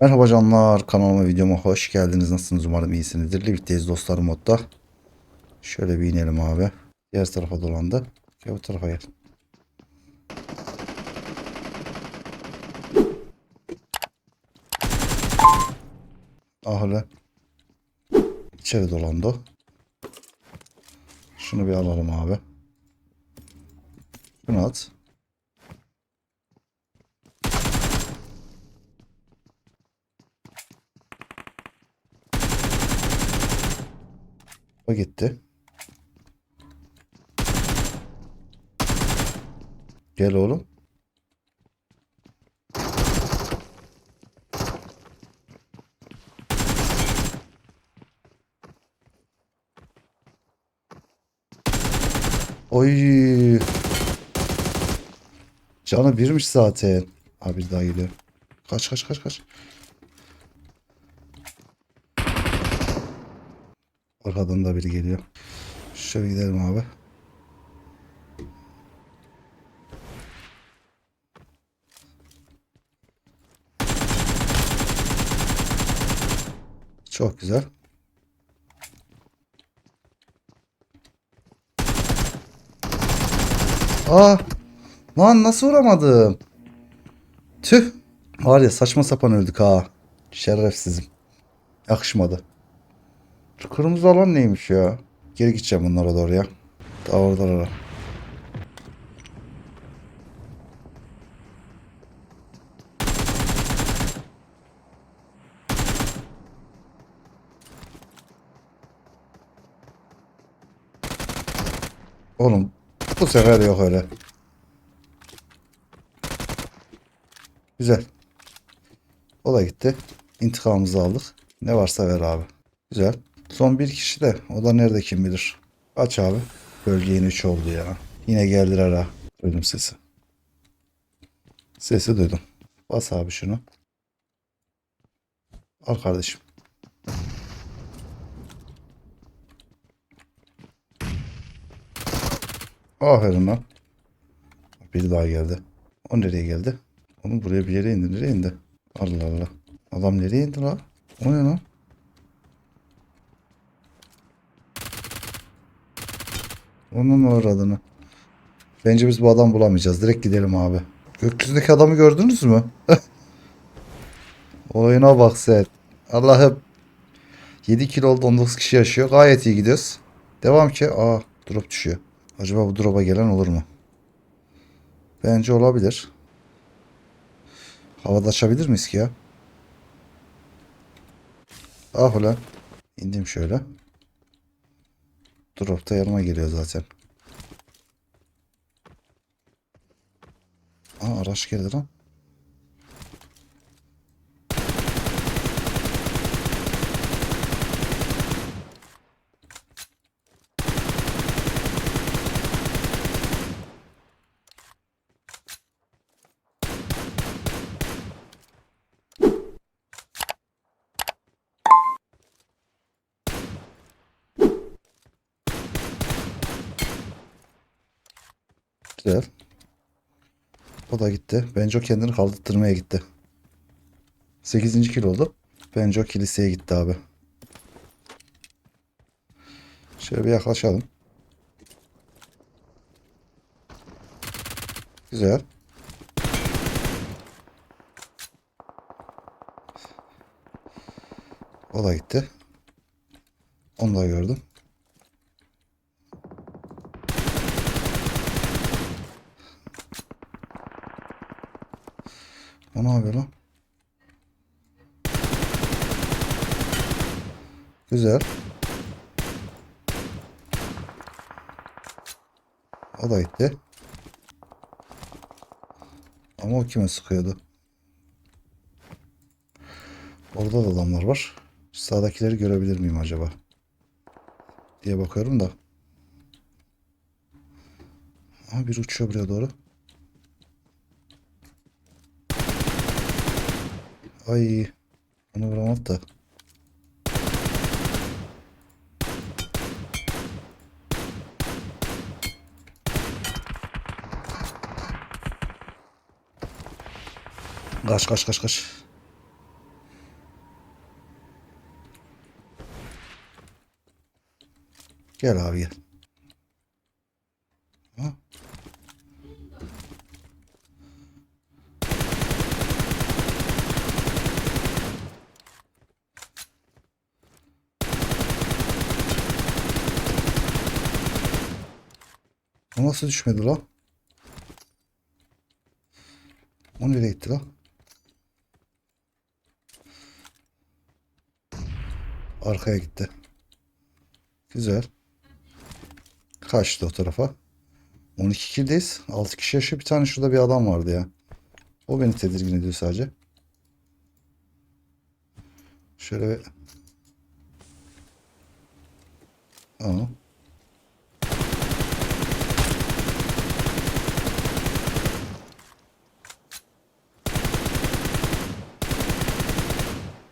Merhaba canlar kanalıma videoma hoş geldiniz. Nasılsınız umarım iyisinizdir. Birlikteyiz dostlarım modda. Şöyle bir inelim abi. Diğer tarafa dolandı. Gel bu tarafa gel. Ah öyle. İçeri dolandı. Şunu bir alalım abi. Şunu at. O gitti. Gel oğlum. Oy. Canı birmiş zaten. Abi daha geliyor. Kaç kaç kaç kaç. Arkadan da biri geliyor. Şöyle gidelim abi. Çok güzel. Aa! Lan nasıl vuramadım? Tüh! Var ya saçma sapan öldük ha. Şerefsizim. Yakışmadı. Kırmızı alan neymiş ya? Geri gideceğim bunlara doğru ya. Daha oradan ara. Oğlum bu sefer yok öyle. Güzel. O da gitti. İntikamımızı aldık. Ne varsa ver abi. Güzel. Son bir kişi de. O da nerede kim bilir. Aç abi. Bölge yine 3 oldu ya. Yine geldiler ha. Duydum sesi. Sesi duydum. Bas abi şunu. Al kardeşim. Aferin lan. Biri daha geldi. O nereye geldi? Onu buraya bir yere indi. Nereye indi? Allah Allah. Adam nereye indi lan? O ne lan? Onun uğradığını. Bence biz bu adamı bulamayacağız. Direkt gidelim abi. Gökyüzündeki adamı gördünüz mü? Oyuna bak sen. Allah'ım. 7 kilo oldu 19 kişi yaşıyor. Gayet iyi gidiyoruz. Devam ki. Aa drop düşüyor. Acaba bu drop'a gelen olur mu? Bence olabilir. Havada açabilir miyiz ki ya? Ah ulan. İndim şöyle. Drop da yanıma geliyor zaten. Aa araç geldi lan. Güzel. O da gitti. Bence o kendini kaldırtmaya gitti. 8. kilo oldu. Bence o kiliseye gitti abi. Şöyle bir yaklaşalım. Güzel. O da gitti. Onu da gördüm. O ne yapıyor lan? Güzel. O da gitti. Ama o kime sıkıyordu? Orada da adamlar var. Sağdakileri görebilir miyim acaba? Diye bakıyorum da. Aha bir uçuyor buraya doğru. Ay. Onu vuramaz da. Kaç kaç kaç kaç. Gel abi gel. Nasıl düşmedi la? O nereye gitti la? Arkaya gitti. Güzel. Kaçtı o tarafa. 12 kildeyiz. 6 kişi yaşıyor. Bir tane şurada bir adam vardı ya. O beni tedirgin ediyor sadece. Şöyle bir...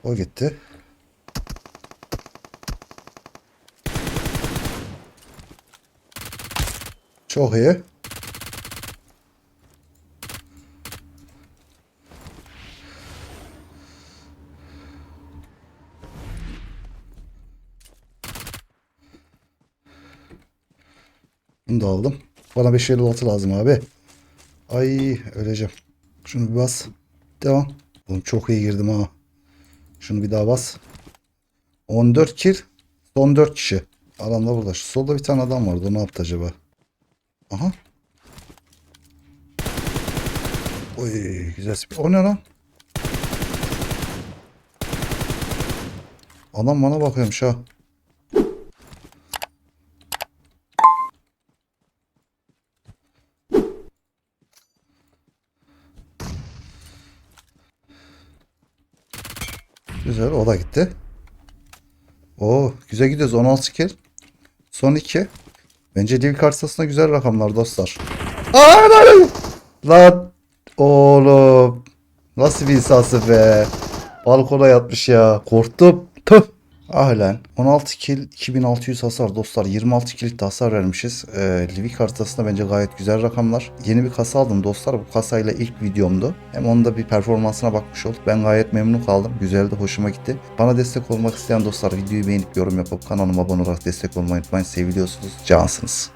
O gitti. Çok iyi. Bunu da aldım. Bana 556 lazım abi. Ay öleceğim. Şunu bir bas. Devam. Oğlum çok iyi girdim ha. Şunu bir daha bas. 14 kill. Son 4 kişi. Adam da burada. Şu solda bir tane adam vardı. O ne yaptı acaba? Aha. Oy güzel. O ne lan? Adam bana bakıyormuş ha. Güzel o da gitti. Oo güzel gidiyoruz 16 kill. Son 2. Bence Livi karşısında güzel rakamlar dostlar. Aa lan! Lan oğlum. Nasıl bir insansın be. Balkona yatmış ya. Korktum. Tüh. Ah lan. 16 kill 2600 hasar dostlar. 26 kill de hasar vermişiz. Ee, Livik haritasında bence gayet güzel rakamlar. Yeni bir kasa aldım dostlar. Bu kasayla ilk videomdu. Hem onun da bir performansına bakmış olduk. Ben gayet memnun kaldım. Güzeldi, hoşuma gitti. Bana destek olmak isteyen dostlar videoyu beğenip yorum yapıp kanalıma abone olarak destek olmayı unutmayın. Seviliyorsunuz. Cansınız.